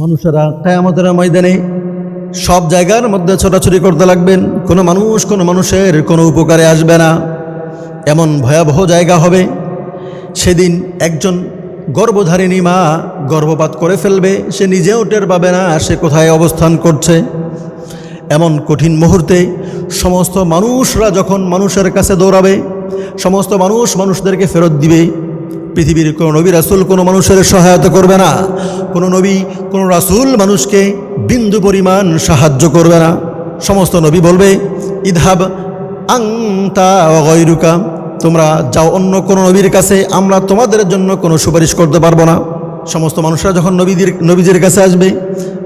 মানুষেরা কেয়ামতের ময়দানে সব জায়গার মধ্যে ছোটাছুটি করতে লাগবেন। কোনো মানুষ কোনো মানুষের কোনো উপকারে আসবে না। এমন ভয়াবহ জায়গা হবে। সেদিন একজন গর্ভধারিণী মা গর্ভপাত করে ফেলবে। সে নিজেও টের পাবে না সে কোথায় অবস্থান করছে। এমন কঠিন মুহূর্তে সমস্ত মানুষরা যখন মানুষের কাছে দৌড়াবে, সমস্ত মানুষ মানুষদেরকে ফেরত দিবে। পৃথিবীর কোনো নবী রাসুল কোনো মানুষের সহায়তা করবে না। কোনো নবী, কোনো রাসুল মানুষকে বিন্দু পরিমাণ সাহায্য করবে না। সমস্ত নবী বলবে, ইদহাব আংতা অগৈরুকা তোমরা যাও অন্য কোনো নবীর কাছে, আমরা তোমাদের জন্য কোনো সুপারিশ করতে পারব না। সমস্ত মানুষরা যখন নবীদের নবীদের কাছে আসবে,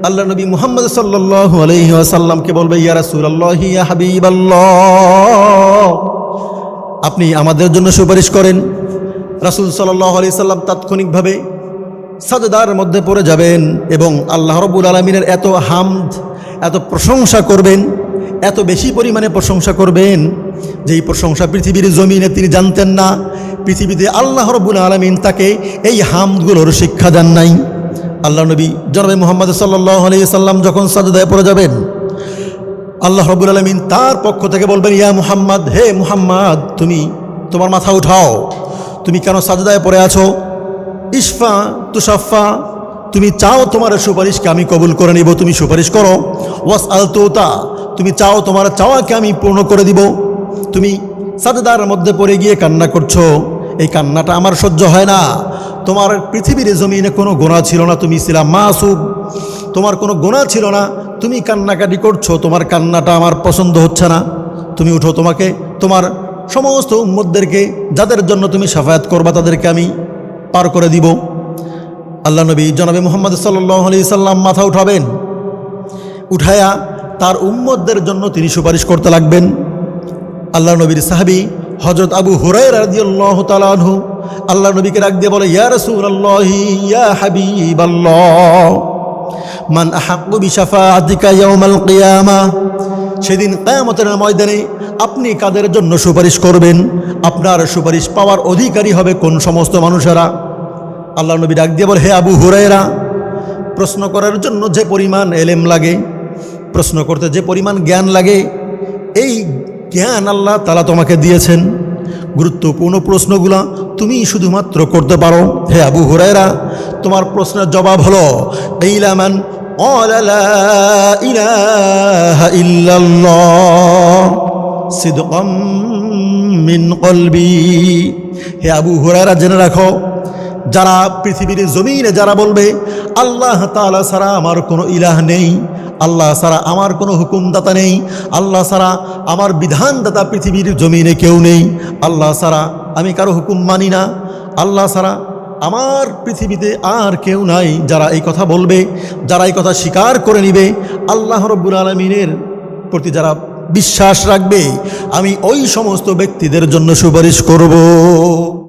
আল্লাহ নবী মুহাম্মদ সাল্লাহ আলহি আসাল্লামকে বলবে, ইয়া রাসুল আল্লাহ ইয়া হাবিব আপনি আমাদের জন্য সুপারিশ করেন। রাসুল সাল্লাহ আলি সাল্লাম তাৎক্ষণিকভাবে সাজদার মধ্যে পড়ে যাবেন এবং আল্লাহ রবুল আলমিনের এত হামদ, এত প্রশংসা করবেন, এত বেশি পরিমাণে প্রশংসা করবেন যেই প্রশংসা পৃথিবীর জমিনে তিনি জানতেন না, পৃথিবীতে আল্লাহ রবুল আলমিন তাকে এই হামদগুলোর শিক্ষা দেন নাই। আল্লাহ নবী জনবে মোহাম্মদ সাল্লাহ আলি সাল্লাম যখন সাজদায় পড়ে যাবেন, আল্লাহ রবুল আলমিন তার পক্ষ থেকে বলবেন, ইয়া মুহাম্মদ, হে মুহাম্মদ, তুমি তোমার মাথা উঠাও। তুমি কেন সাজদায় পড়ে আছো? ইসফা তুষাফা তুমি চাও তোমার সুপারিশকে আমি কবুল করে নিব, তুমি সুপারিশ করো। ওয়াস আল তোতা তুমি চাও তোমার চাওয়াকে আমি পূর্ণ করে দিব। তুমি সাজদার মধ্যে পড়ে গিয়ে কান্না করছ। এই কান্নাটা আমার সহ্য হয় না। তোমার পৃথিবীর জমিনে কোনো গোনা ছিল না, তুমি ছিলাম মাসুব তোমার কোনো গোনা ছিল না, তুমি কান্নাকাটি করছ, তোমার কান্নাটা আমার পছন্দ হচ্ছে না। তুমি উঠো তোমাকে, তোমার সমস্ত উম্মদদেরকে যাদের জন্য তুমি সাফায়াত করবা তাদেরকে আমি পার করে দিব। আল্লাহ নবী জনাবি মোহাম্মদ সাল্লাহ আলি সাল্লাম মাথা উঠাবেন, উঠায়া তার উম্মদদের জন্য তিনি সুপারিশ করতে লাগবেন। আল্লাহ নবীর সাহাবি হজরত আবু হুরাই রাদিয়াল্লাহু তাআলা আনহু আল্লাহ নবীকে ডাক দিয়ে বলে ইয়া হাবিবাল্লাহ, মান আহাক্কু বিশাফাআতিকা ইয়াউমাল কিয়ামা? সেদিন কিয়ামতের ময়দানে আপনি কাদের জন্য সুপারিশ করবেন? আপনার সুপারিশ পাওয়ার অধিকারী হবে কোন সমস্ত মানুষেরা? আল্লাহ নবী ডাক দিয়ে বলে, হে আবু হুরায়রা, প্রশ্ন করার জন্য যে পরিমাণ এলেম লাগে, প্রশ্ন করতে যে পরিমাণ জ্ঞান লাগে, এই জ্ঞান আল্লাহ তালা তোমাকে দিয়েছেন। গুরুত্বপূর্ণ প্রশ্নগুলা তুমি শুধুমাত্র করতে পারো। হে আবু হুরায়রা, তোমার প্রশ্নের জবাব হলো, ইলামান قال لا إله إلا الله صدقا من قلبي হে আবু হুরায়রা জেনে রাখো যারা পৃথিবীর জমিনে যারা বলবে আল্লাহ তাআলা ছাড়া আমার কোনো ইলাহ নেই আল্লাহ ছাড়া আমার কোনো হুকুমদাতা নেই আল্লাহ ছাড়া আমার বিধানদাতা পৃথিবীর জমিনে কেউ নেই আল্লাহ ছাড়া আমি কারো হুকুম মানি না আল্লাহ ছাড়া আমার পৃথিবীতে আর কেউ নাই যারা এই কথা বলবে, যারা এই কথা স্বীকার করে নিবে। আল্লাহ রব্বুল আলমিনের প্রতি যারা বিশ্বাস রাখবে, আমি ওই সমস্ত ব্যক্তিদের জন্য সুপারিশ করব।